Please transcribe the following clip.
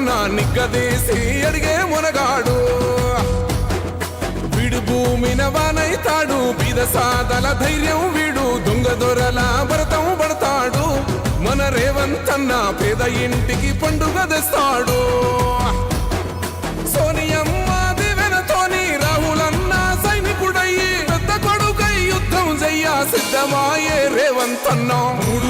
రేవంత్ నిగ్గదీసి అడిగే మునగాడు. వీడు భూమిన వానైతాడు బీద సాదల ధైర్యం వీడు దొంగ దొరల భరతం పడతాడు. మన రేవంతన్న పేద ఇంటికి పండుగ తెస్తాడు. సోనియమ్మ దివెనతోని రాహులన్న సైనికుడయ్యి పెద్ద కొడుకై యుద్ధం చెయ్య సిద్ధమాయే రేవంతన్న. మూడు